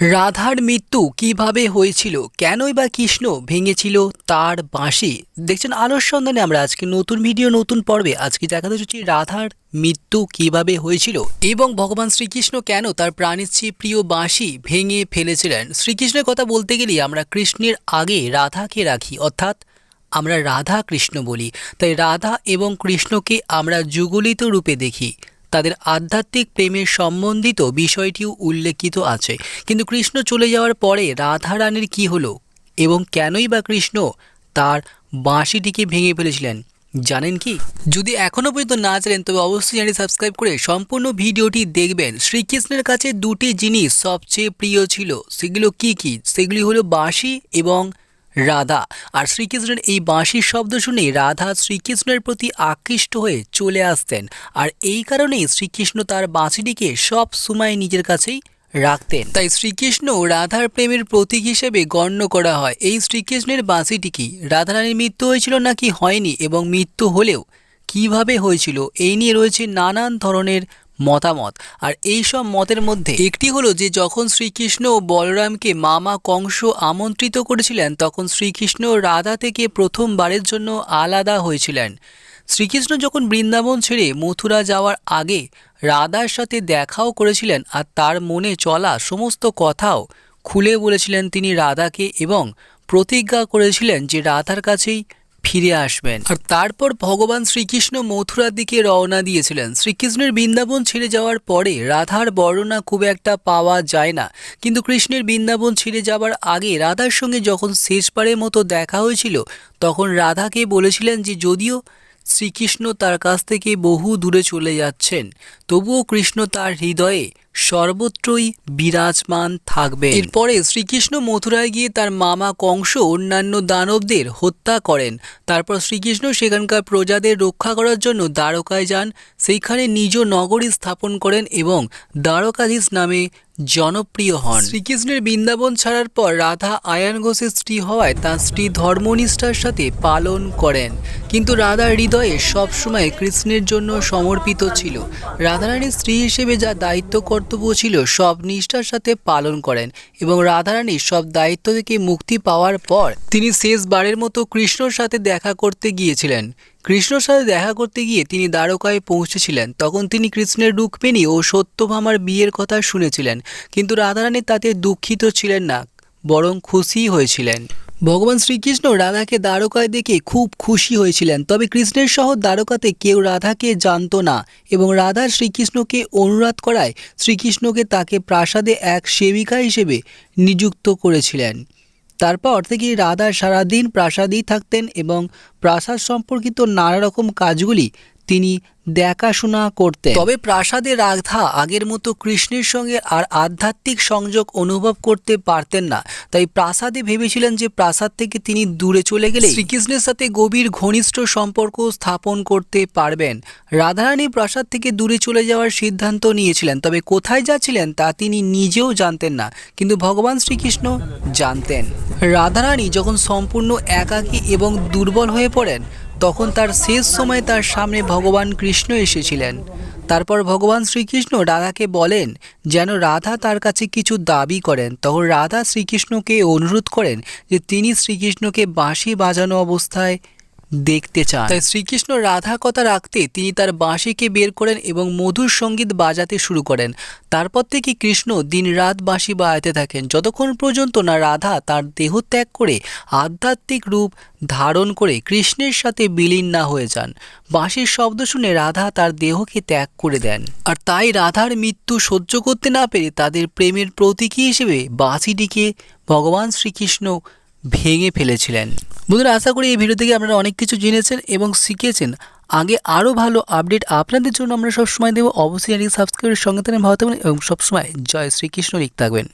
রাধার মৃত্যু কীভাবে হয়েছিল? কেনই বা কৃষ্ণ ভেঙেছিল তার বাঁশি? দেখছেন, আলোর সন্ধানে আমরা আজকে নতুন ভিডিও, নতুন পর্বে আজকে দেখাতে চলেছি রাধার মৃত্যু কীভাবে হয়েছিল এবং ভগবান শ্রীকৃষ্ণ কেন তার প্রাণের প্রিয় বাঁশি ভেঙে ফেলেছিলেন? শ্রীকৃষ্ণের কথা বলতে গেলে আমরা কৃষ্ণের আগে রাধাকে রাখি, অর্থাৎ আমরা রাধা কৃষ্ণ বলি। তাই রাধা এবং কৃষ্ণকে আমরা যুগলিত রূপে দেখি। তাদের আধ্যাত্মিক প্রেমের সম্বন্ধিত বিষয়টিও উল্লেখিত আছে। কিন্তু কৃষ্ণ চলে যাওয়ার পরে রাধা রানীর কী হলো? এবং কেনই বা কৃষ্ণ তার বাঁশিটিকে ভেঙে ফেলেছিলেন? জানেন কি? যদি এখনও পর্যন্ত না জানেন, তবে অবশ্যই চ্যানেল সাবস্ক্রাইব করে সম্পূর্ণ ভিডিওটি দেখবেন। শ্রীকৃষ্ণের কাছে দুটি জিনিস সবচেয়ে প্রিয় ছিল। সেগুলো কি কি? সেগুলি হলো বাঁশি এবং রাধা। আর শ্রীকৃষ্ণের এই বাঁশির শব্দ শুনে রাধা শ্রীকৃষ্ণের প্রতি আকৃষ্ট হয়ে চলে আসতেন। আর এই কারণেই শ্রীকৃষ্ণ তার বাঁশিটিকে সব সময় নিজের কাছেই রাখতেন। তাই শ্রীকৃষ্ণ রাধার প্রেমের প্রতীক হিসেবে গণ্য করা হয়। এই শ্রীকৃষ্ণের বাঁশিটি কি? রাধারানীর মৃত্যু হয়েছিল নাকি হয়নি? এবং মৃত্যু হলেও কীভাবে হয়েছিল? এই নিয়ে রয়েছে নানান ধরনের মতামত। আর এই সব মতের মধ্যে একটি হলো যে, যখন শ্রীকৃষ্ণ বলরামকে মামা কংস আমন্ত্রিত করেছিলেন, তখন শ্রীকৃষ্ণ রাধা থেকে প্রথমবারের জন্য আলাদা হয়েছিলেন। শ্রীকৃষ্ণ যখন বৃন্দাবন ছেড়ে মথুরা যাওয়ার আগে রাধার সাথে দেখাও করেছিলেন আর তার মনে চলা সমস্ত কথাও খুলে বলেছিলেন তিনি রাধাকে এবং প্রতিজ্ঞা করেছিলেন যে রাধার কাছেই ফিরে আসবেন। আর তারপর ভগবান শ্রীকৃষ্ণ মথুরার দিকে রওনা দিয়েছিলেন। শ্রীকৃষ্ণের বৃন্দাবন ছেড়ে যাওয়ার পরে রাধার বর্ণনা খুব একটা পাওয়া যায় না। কিন্তু কৃষ্ণের বৃন্দাবন ছেড়ে যাওয়ার আগে রাধার সঙ্গে যখন শেষবারের মতো দেখা হয়েছিল, তখন রাধাকে বলেছিলেন যে, যদিও শ্রীকৃষ্ণ তার কাছ থেকে বহু দূরে চলে যাচ্ছেন, তবুও কৃষ্ণ তার হৃদয়ে সর্বত্রই বিরাজমান থাকবে এরপরে শ্রীকৃষ্ণ মথুরায় গিয়ে তার মামা কংস অন্যান্য দানবদের হত্যা করেন। তারপর শ্রীকৃষ্ণ সেখানকার প্রজাদের রক্ষা করার জন্য দ্বারকায় যান। সেইখানে নিজ নগরী স্থাপন করেন এবং দ্বারকাধীশ নামে জনপ্রিয় হন। শ্রীকৃষ্ণের বৃন্দাবন ছাড়ার পর রাধা আয়ান ঘোষের স্ত্রী হওয়ায় তার স্ত্রী ধর্মনিষ্ঠার সাথে পালন করেন। কিন্তু রাধার হৃদয়ে সবসময় কৃষ্ণের জন্য সমর্পিত ছিল। রাধারানীর স্ত্রী হিসেবে যা দায়িত্ব কর্তব্য ছিল সব নিষ্ঠার সাথে পালন করেন এবং রাধারানী সব দায়িত্ব থেকে মুক্তি পাওয়ার পর তিনি শেষবারের মতো কৃষ্ণর সাথে দেখা করতে গিয়েছিলেন। কৃষ্ণর সাথে দেখা করতে গিয়ে তিনি দ্বারকায় পৌঁছেছিলেন। তখন তিনি কৃষ্ণের রুক্মিণী ও সত্যভামার বিয়ের কথা শুনেছিলেন। কিন্তু রাধারানী তাতে দুঃখিত ছিলেন না, বরং খুশি হয়েছিলেন। ভগবান শ্রীকৃষ্ণ রাধাকে দ্বারকায় দেখে খুব খুশি হয়েছিলেন। তবে কৃষ্ণের সহ দ্বারকাতে কেউ রাধাকে জানত না এবং রাধা শ্রীকৃষ্ণকে অনুরোধ করায় শ্রীকৃষ্ণকে তাকে প্রাসাদে এক সেবিকা হিসেবে নিযুক্ত করেছিলেন। তারপর থেকে রাধা সারাদিন প্রাসাদেই থাকতেন এবং প্রাসাদ সম্পর্কিত নানা রকম কাজগুলি তিনি দেখাশোনা করতেন। তবে প্রাসাদে রাধা আগের মতো কৃষ্ণের সঙ্গে আর আধ্যাত্মিক সংযোগ অনুভব করতে পারতেন না। তাই প্রাসাদে ভেবেছিলেন যে প্রাসাদ থেকে তিনি দূরে চলে গেলে শ্রীকৃষ্ণের সাথে গভীর ঘনিষ্ঠ সম্পর্ক স্থাপন করতে পারবেন। রাধারানী প্রাসাদ থেকে দূরে চলে যাওয়ার সিদ্ধান্ত নিয়েছিলেন, তবে কোথায় যাচ্ছিলেন তা তিনি নিজেও জানতেন না, কিন্তু ভগবান শ্রীকৃষ্ণ জানতেন। রাধারানী যখন সম্পূর্ণ একাকী এবং দুর্বল হয়ে পড়েন তখন তার শেষ সময় তার সামনে ভগবান কৃষ্ণ এসেছিলেন। তারপর ভগবান শ্রীকৃষ্ণ রাধাকে বলেন, যেন রাধা তার কাছে কিছু দাবি করেন। তখন রাধা শ্রীকৃষ্ণকে অনুরোধ করেন যে তিনি শ্রীকৃষ্ণকে বাঁশি বাজানো অবস্থায় দেখতে চান। তাই শ্রীকৃষ্ণ রাধা কথা রাখতে তিনি তার বাঁশিকে বের করেন এবং মধুর সংগীত বাজাতে শুরু করেন। তারপর থেকে কৃষ্ণ দিনরাত বাঁশি বাজাতে থাকেন। যতক্ষণ পর্যন্ত না রাধা তার দেহ ত্যাগ করে আধ্যাত্মিক রূপ ধারণ করে কৃষ্ণের সাথে বিলীন না হয়ে যান, বাঁশির শব্দ শুনে রাধা তার দেহকে ত্যাগ করে দেন। আর তাই রাধার মৃত্যু সহ্য করতে না পেরে তাদের প্রেমের প্রতীকী হিসেবে বাঁশিটিকে ভগবান শ্রীকৃষ্ণ ভেঙে ফেলেছিলেন। বন্ধুরা, আশা করি এই ভিডিও থেকে আপনারা অনেক কিছু জেনেছেন এবং শিখেছেন। আগে আরও ভালো আপডেট আপনাদের জন্য আমরা সবসময় দেবো। অবশ্যই সাবস্ক্রাইবের সঙ্গে থাকেন ভালো থাকবেন এবং সবসময় জয় শ্রীকৃষ্ণ লিখ থাকবেন।